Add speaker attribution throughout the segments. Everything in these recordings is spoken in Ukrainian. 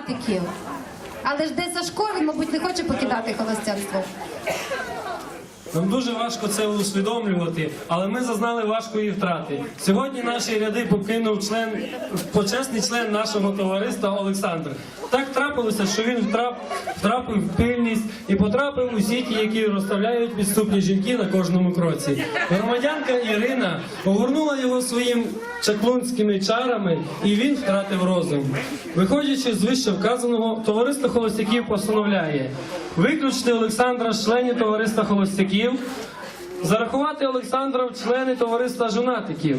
Speaker 1: партію жонатиків. Але ж де Сашко, він, мабуть, не хоче покидати холостянство.
Speaker 2: Нам дуже важко це усвідомлювати, але ми зазнали важкої втрати. Сьогодні наші ряди покинув член, почесний член нашого товариства Олександр. Так трапилося, що він втрап, втрапив в пильність і потрапив у сіті, які розставляють підступні жінки на кожному кроці. Громадянка Ірина огорнула його своїм чаклунськими чарами, і він втратив розум. Виходячи з вище вказаного, товариство холостяків постановляє виключити Олександра з членів товариства холостяків, зарахувати Олександра в члени товариства жонатиків.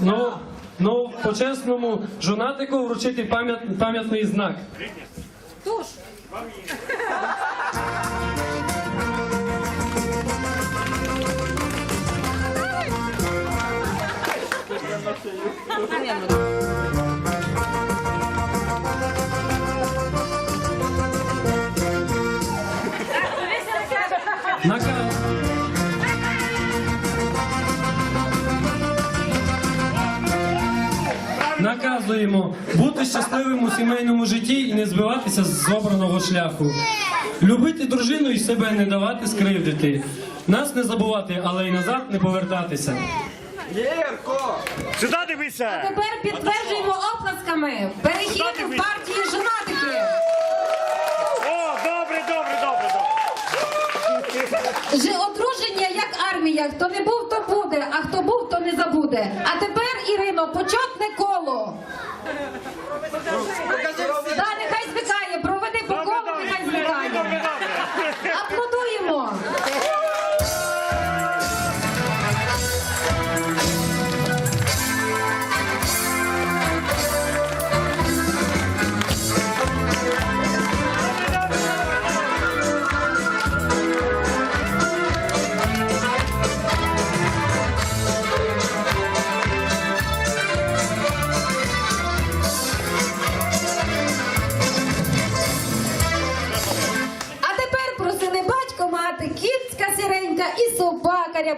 Speaker 2: Ну, ну почесному жонатику вручити пам'ят, пам'ятний знак.
Speaker 1: Туш.
Speaker 2: Наказ. Наказуємо бути щасливим у сімейному житті і не збиватися з обраного шляху. Любити дружину і себе не давати скривдити. Нас не забувати, але й назад не повертатися.
Speaker 3: Сюди дивися!
Speaker 1: Тепер підтверджуємо оплесками перехід в партію жонатиків.
Speaker 3: О, добре, добре, добре, добре.
Speaker 1: Одруження як армія. Хто не був, то буде, а хто був, то не забуде. А тепер, Ірино, почетне коло. Да, нехай звикає, проведи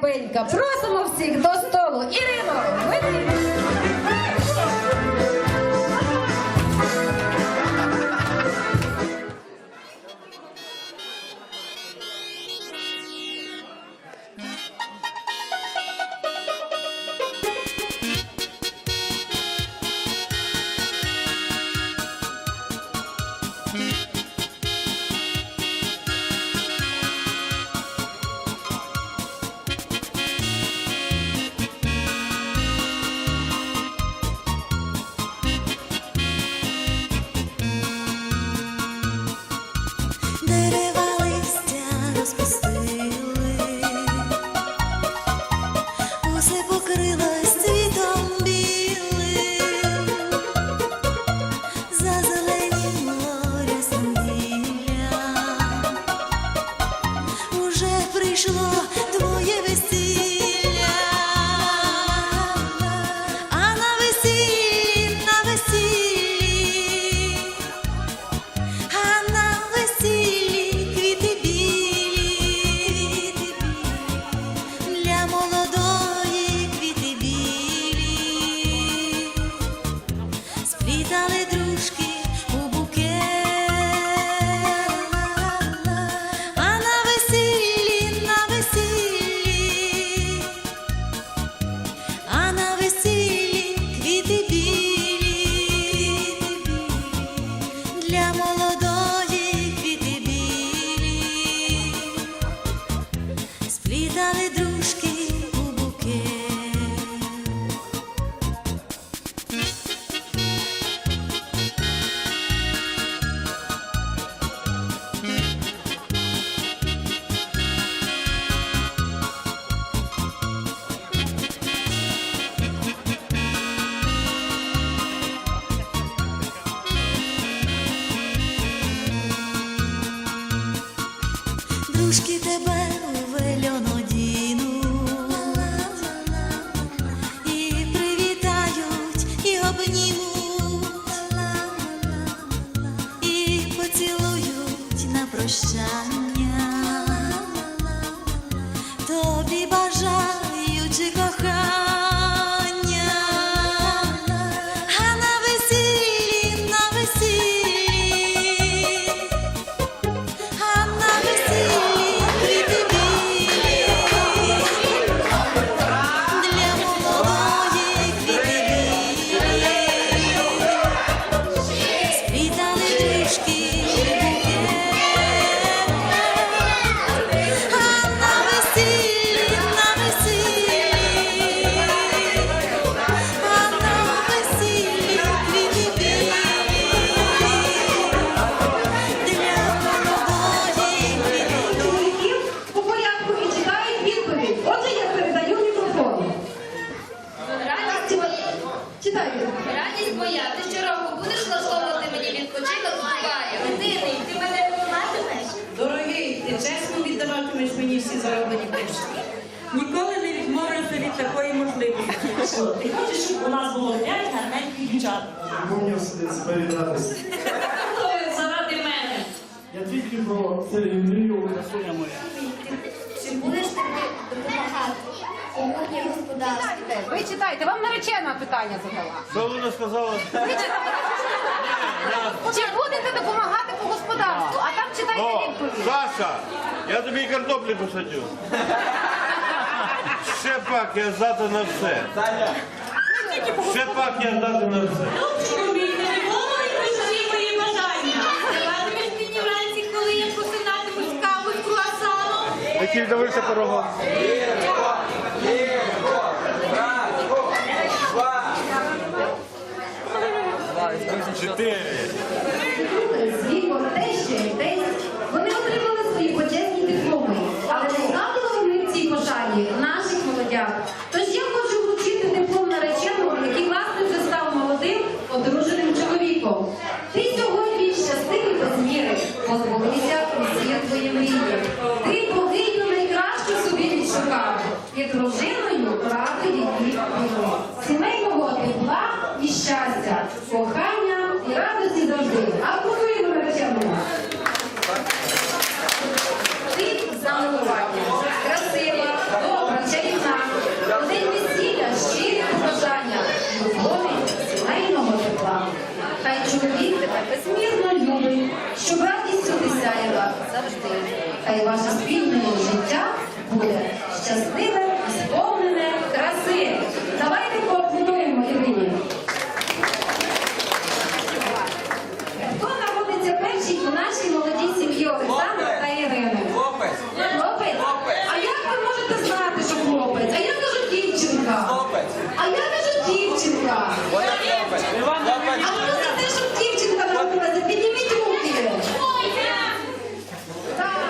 Speaker 1: рябенька. Просимо всіх до столу.
Speaker 4: Vis à Дружки тебе
Speaker 5: Чи
Speaker 1: будете допомагати по господарству? А там читайте
Speaker 3: О,
Speaker 1: відповідь.
Speaker 3: Саша, я тобі картоплі посадю. Ще пак я здати на все. Ще пак я здати на все.
Speaker 6: Любчику мій, не виконуй всі мої бажання.
Speaker 5: Радимеш мені вранці, коли я просинатимусь з з круасаном?
Speaker 3: Який дивишся порогом? Чотири.
Speaker 1: вони отримали свої почесні дипломи, але не згадували в цій пошані наших молодят. Тож я хочу вручити диплом нареченому, який власне вже став молодим, одруженим чоловіком. Ти сьогодні щасливий без міри, позбулися усі твої мрії. Ти богиню найкращу собі відшукав, і дружиною правди її було. Сімейного тепла і щастя, кохання і радості завжди. Аплодуємо нареченому. Ти замилування, красива, добра, чарівна. У день весілля щирі побажання, любові, сімейного тепла. Хай чоловік тебе безмірно любить, щоб радістю ти сяяла завжди. Хай ваше спільне життя буде щасливе і сповнене краси. Давайте поаплодуємо Ірині. Хто народиться перший у нашій молодій сім'ї Олександра та Ірини? Хлопець. Хлопець? А як ви можете знати, що хлопець? А я кажу дівчинка. Хлопець. А я кажу дівчинка. А хто за те, щоб дівчинка народилася? Підніміть руки.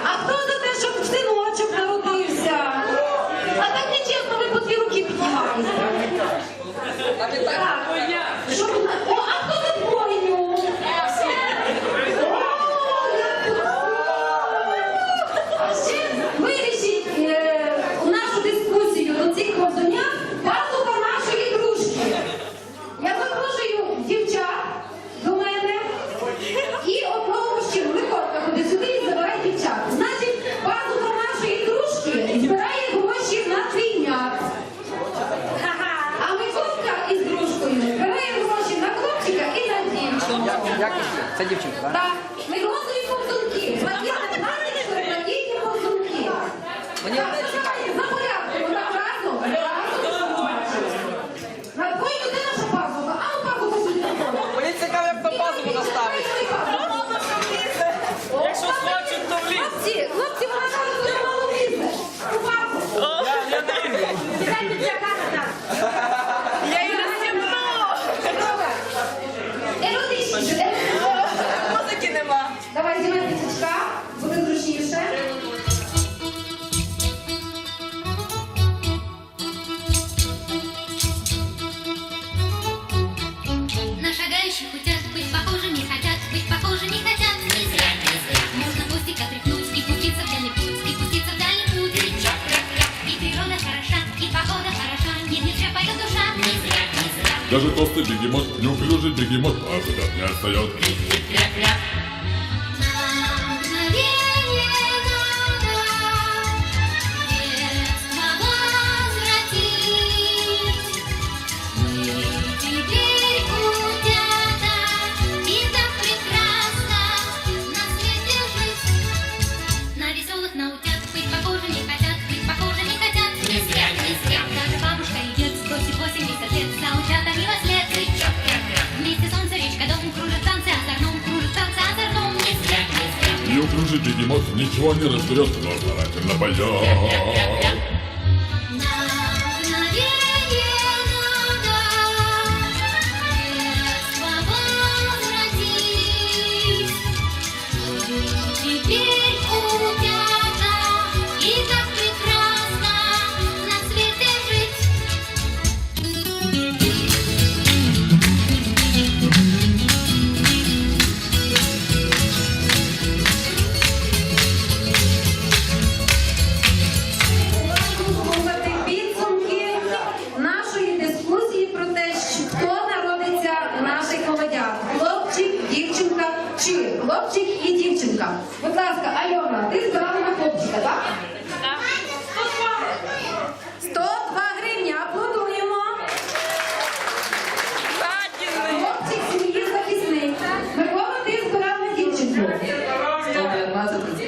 Speaker 1: А хто за те, щоб синочок народився? А так нечесно, ви по дві руки піднімаєте.
Speaker 5: И погода хороша, не нельзя поет душа, не зря, не.
Speaker 7: Даже толстый бегемот, неуклюжий бегемот, ожидать не отстает.
Speaker 5: На
Speaker 7: Бегемот ничего не разберет, но старательно поет.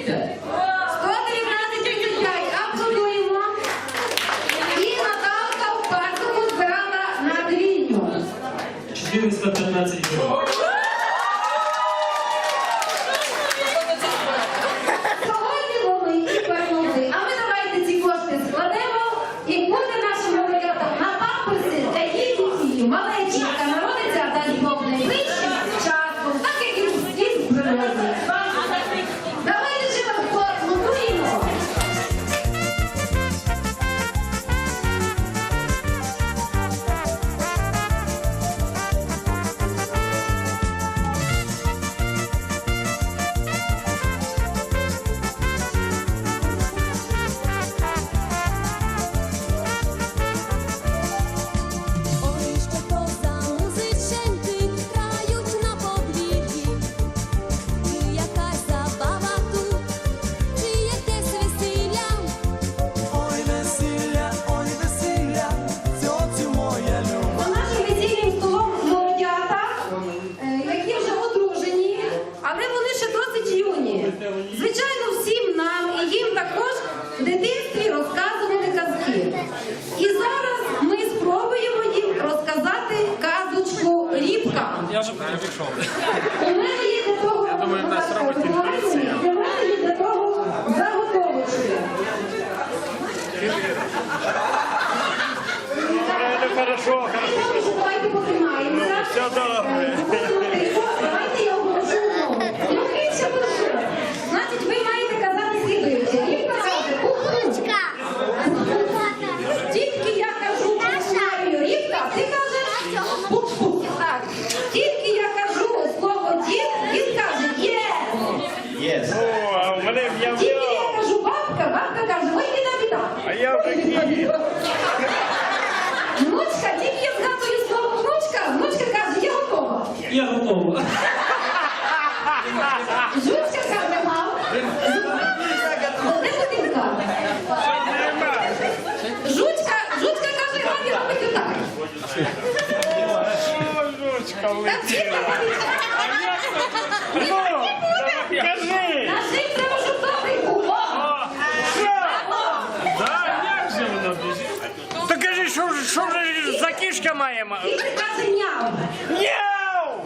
Speaker 1: Good. Ж за кішка маємо?
Speaker 8: Він каже няв.
Speaker 1: Няу!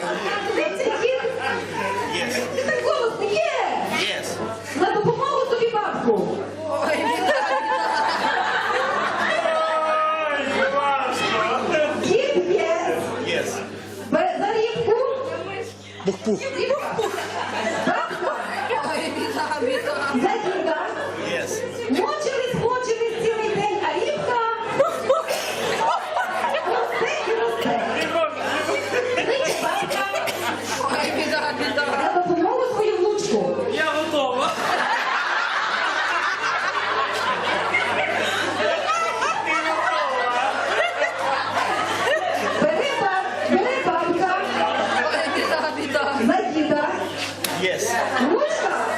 Speaker 8: שאני אגיד. Yes.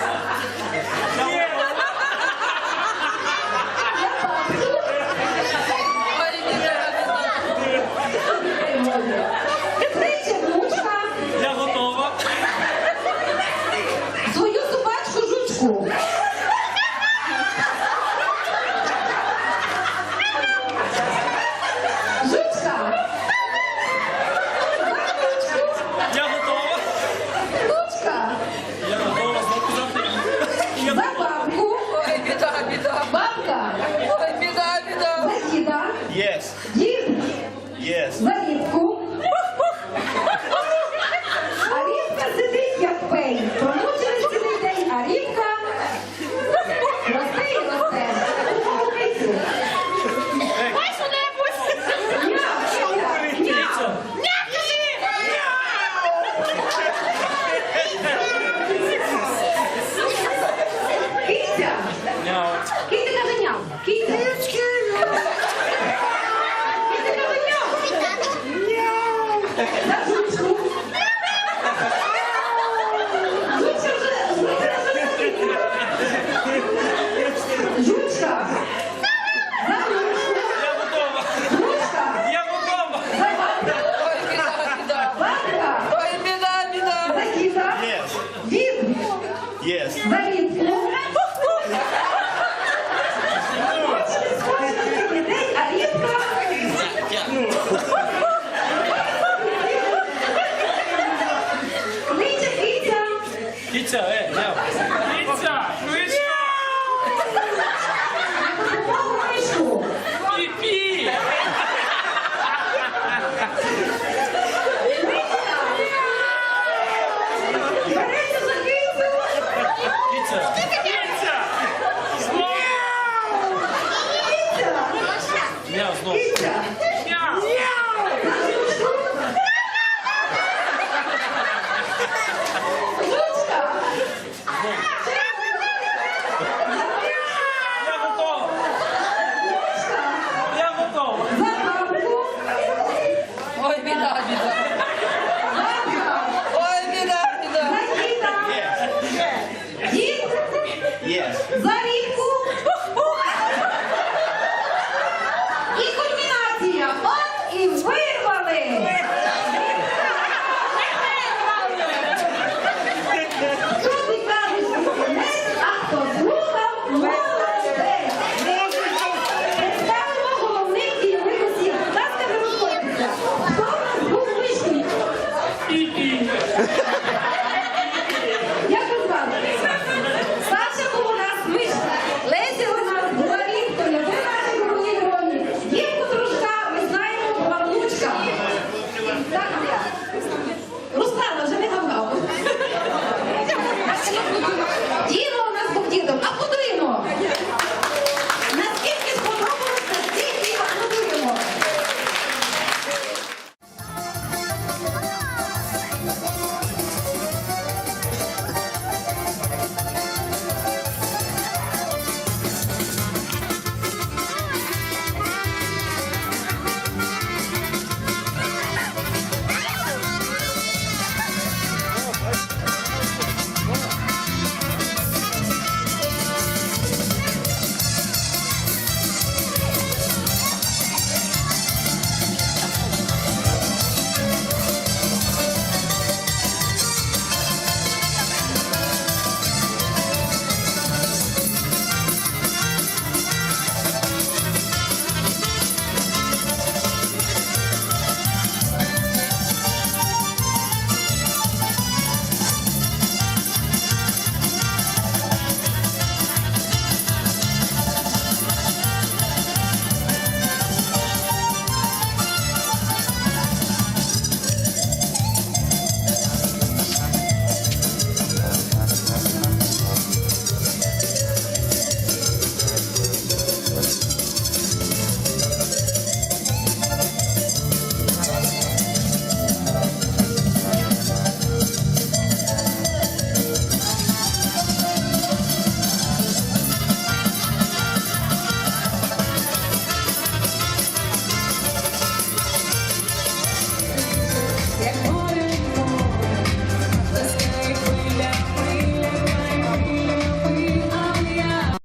Speaker 8: したね。Yes. За
Speaker 3: рідку